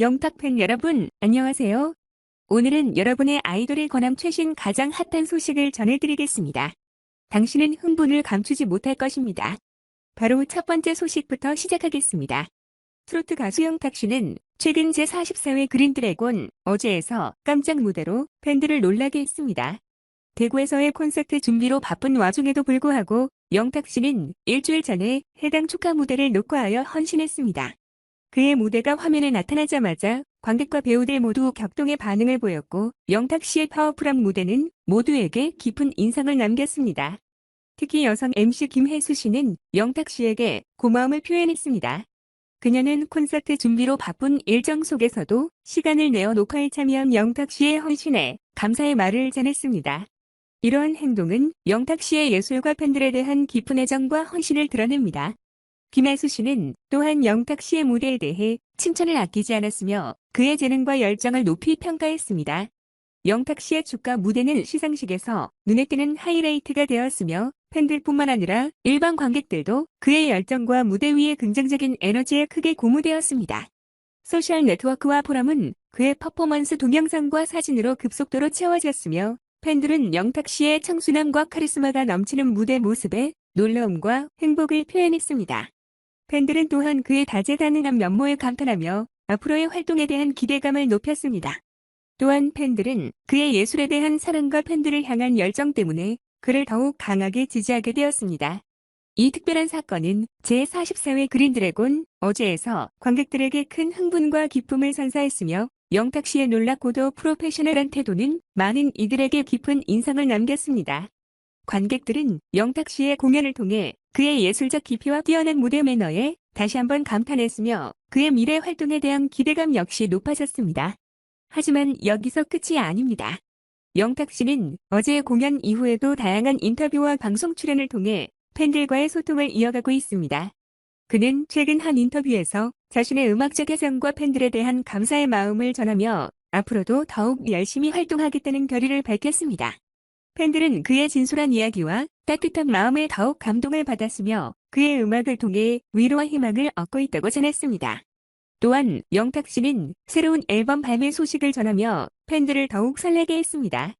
영탁팬 여러분, 안녕하세요. 오늘은 여러분의 아이돌에 관한 최신 가장 핫한 소식을 전해드리겠습니다. 당신은 흥분을 감추지 못할 것입니다. 바로 첫 번째 소식부터 시작하겠습니다. 트로트 가수 영탁 씨는 최근 제44회 그린드래곤 어제에서 깜짝 무대로 팬들을 놀라게 했습니다. 대구에서의 콘서트 준비로 바쁜 와중에도 불구하고 영탁 씨는 일주일 전에 해당 축하 무대를 녹화하여 헌신했습니다. 그의 무대가 화면에 나타나자마자 관객과 배우들 모두 격동의 반응을 보였고 영탁 씨의 파워풀한 무대는 모두에게 깊은 인상을 남겼습니다. 특히 여성 MC 김혜수 씨는 영탁 씨에게 고마움을 표현했습니다. 그녀는 콘서트 준비로 바쁜 일정 속에서도 시간을 내어 녹화에 참여한 영탁 씨의 헌신에 감사의 말을 전했습니다. 이러한 행동은 영탁 씨의 예술과 팬들에 대한 깊은 애정과 헌신을 드러냅니다. 김혜수 씨는 또한 영탁 씨의 무대에 대해 칭찬을 아끼지 않았으며 그의 재능과 열정을 높이 평가했습니다. 영탁 씨의 축가 무대는 시상식에서 눈에 띄는 하이라이트가 되었으며 팬들뿐만 아니라 일반 관객들도 그의 열정과 무대 위의 긍정적인 에너지에 크게 고무되었습니다. 소셜 네트워크와 포럼은 그의 퍼포먼스 동영상과 사진으로 급속도로 채워졌으며 팬들은 영탁 씨의 청순함과 카리스마가 넘치는 무대 모습에 놀라움과 행복을 표현했습니다. 팬들은 또한 그의 다재다능한 면모에 감탄하며 앞으로의 활동에 대한 기대감을 높였습니다. 또한 팬들은 그의 예술에 대한 사랑과 팬들을 향한 열정 때문에 그를 더욱 강하게 지지하게 되었습니다. 이 특별한 사건은 제44회 그린드래곤 어제에서 관객들에게 큰 흥분과 기쁨을 선사했으며 영탁 씨의 놀랍고도 프로페셔널한 태도는 많은 이들에게 깊은 인상을 남겼습니다. 관객들은 영탁 씨의 공연을 통해 그의 예술적 깊이와 뛰어난 무대 매너에 다시 한번 감탄했으며 그의 미래 활동에 대한 기대감 역시 높아졌습니다. 하지만 여기서 끝이 아닙니다. 영탁 씨는 어제 공연 이후에도 다양한 인터뷰와 방송 출연을 통해 팬들과의 소통을 이어가고 있습니다. 그는 최근 한 인터뷰에서 자신의 음악적 애정과 팬들에 대한 감사의 마음을 전하며 앞으로도 더욱 열심히 활동하겠다는 결의를 밝혔습니다. 팬들은 그의 진솔한 이야기와 따뜻한 마음에 더욱 감동을 받았으며 그의 음악을 통해 위로와 희망을 얻고 있다고 전했습니다. 또한 영탁 씨는 새로운 앨범 발매 소식을 전하며 팬들을 더욱 설레게 했습니다.